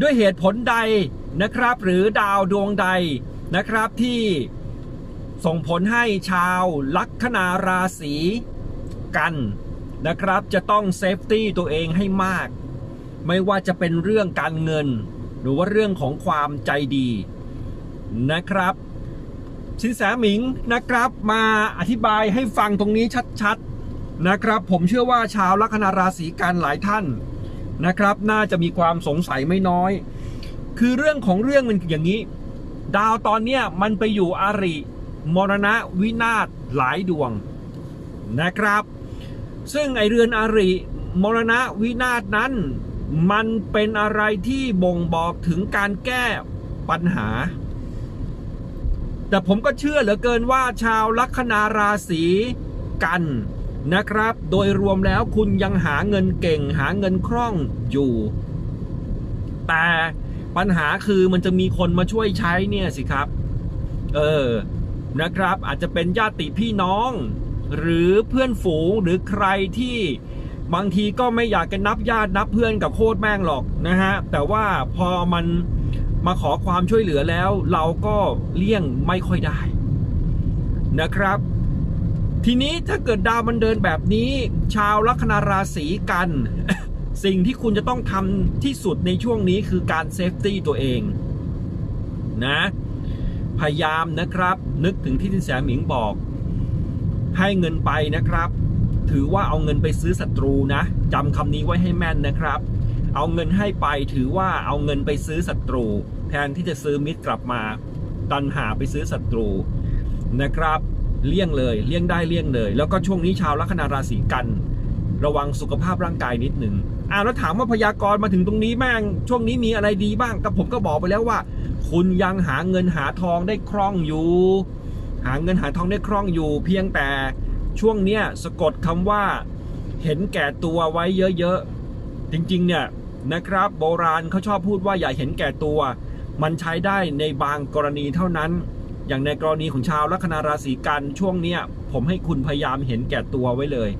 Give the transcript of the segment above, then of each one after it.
ด้วยเหตุผลใดนะครับ หรือดาวดวงใดนะครับที่ส่งผลให้ชาวลัคนาราศีกันนะครับ จะต้องเซฟตี้ตัวเองให้มาก ไม่ว่าจะเป็นเรื่องการเงิน หรือว่าเรื่องของความใจดีนะครับสินแสหมิงนะครับมาอธิบายให้ฟังตรงนี้ชัดๆนะครับ ผมเชื่อว่าชาวลัคนาราศีกันหลายท่าน นะครับ น่าจะมีความสงสัยไม่น้อย คือเรื่องของเรื่องมันอย่างนี้ ดาวตอนเนี้ยมันไปอยู่อาริมรณะวินาศหลายดวงนะครับ ซึ่งไอเรือนอาริมรณะวินาศนั้น มันเป็นอะไรที่บ่งบอกถึงการแก้ปัญหา แต่ผมก็เชื่อเหลือเกินว่าชาวลัคนาราศีกัน นะครับ โดยรวมแล้วคุณยังหาเงินเก่ง หาเงินคล่องอยู่ แต่ปัญหาคือมันจะมีคนมาช่วยใช้เนี่ยสิครับ เออ นะครับ อาจจะเป็นญาติพี่น้อง หรือเพื่อนฝูงหรือใครที่บางทีก็ไม่อยากจะนับญาตินับเพื่อนกับโคตรแม่งหรอกนะฮะ แต่ว่าพอมันมาขอความช่วยเหลือแล้ว เราก็เลี่ยงไม่ค่อยได้นะครับ ทีนี้ถ้าเกิดดาวมันเดินแบบนี้ ชาวลัคนาราศีกัน สิ่งที่คุณจะต้องทำที่สุดในช่วงนี้คือการเซฟตี้ตัวเองนะพยายามนะครับ นึกถึงที่ทินแสหมิงบอก ให้เงินไปนะครับ ถือว่าเอาเงินไปซื้อศัตรูนะจำคำนี้ไว้ให้แม่นนะครับ เอาเงินให้ไปถือว่าเอาเงินไปซื้อศัตรู แทนที่จะซื้อมิตรกลับมา ตันหาไปซื้อศัตรูนะครับ เลี่ยงเลยเลี่ยงได้เลี่ยงเลย แล้วก็ช่วงนี้ชาวลัคนาราศีกัน ระวังสุขภาพร่างกายนิดหนึ่งอ่าแล้วถามว่าพยากรณ์มาถึงตรงนี้แม่งช่วงนี้มีอะไรดีบ้างก็ผมก็บอกไปแล้วว่า คุณยังหาเงินหาทองได้คล่องอยู่ หาเงินหาทองได้คล่องอยู่ เพียงแต่ช่วงเนี้ยสะกดคำว่าเห็นแก่ตัวไว้เยอะๆ จริงๆ เนี่ยนะครับ โบราณเขาชอบพูดว่าอย่าเห็นแก่ตัว มันใช้ได้ในบางกรณีเท่านั้น อย่างในกรณีของชาวลัคนาราศีกันช่วงเนี้ยผมให้คุณพยายามเห็นแก่ตัวไว้เลย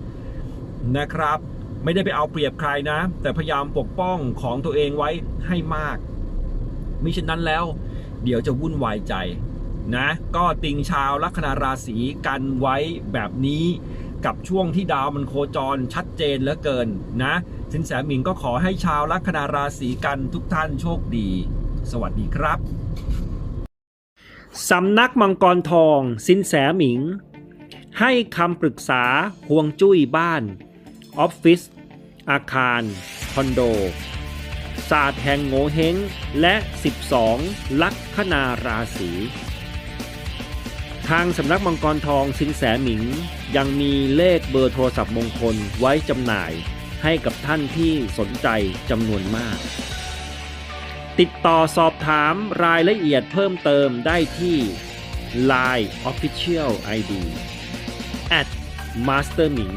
นะครับ ไม่ได้ไปเอาเปรียบใครนะ แต่พยายามปกป้องของตัวเองไว้ให้มากมิฉะนั้นแล้ว เดี๋ยวจะวุ่นวายใจนะ ก็ติงชาวลัคนาราศีกันไว้แบบนี้กับช่วงที่ดาวมันโคจรชัดเจนเหลือเกินนะ สินแสหมิงก็ขอให้ชาวลัคนาราศีกันทุกท่านโชคดี สวัสดีครับ สำนักมังกรทองสินแสหมิง ให้คำปรึกษาห่วงจุ้ยบ้าน ออฟฟิศ อาคาร คอนโด ศาสตร์แห่งโงเฮงและ 12 ลัคนาราศีทางสำนักมังกรทองสินแสหมิง ยังมีเลขเบอร์โทรศัพท์มงคลไว้จำหน่ายให้กับท่านที่สนใจจำนวนมาก ติดต่อสอบถามรายละเอียดเพิ่มเติมได้ที่ Line Official ID at masterming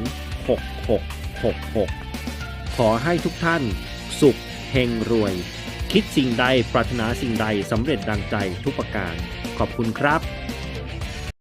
6666 ขอให้ทุกท่านสุขเฮงรวย คิดสิ่งใดปรารถนาสิ่งใดสำเร็จดังใจทุกประการ ขอบคุณครับ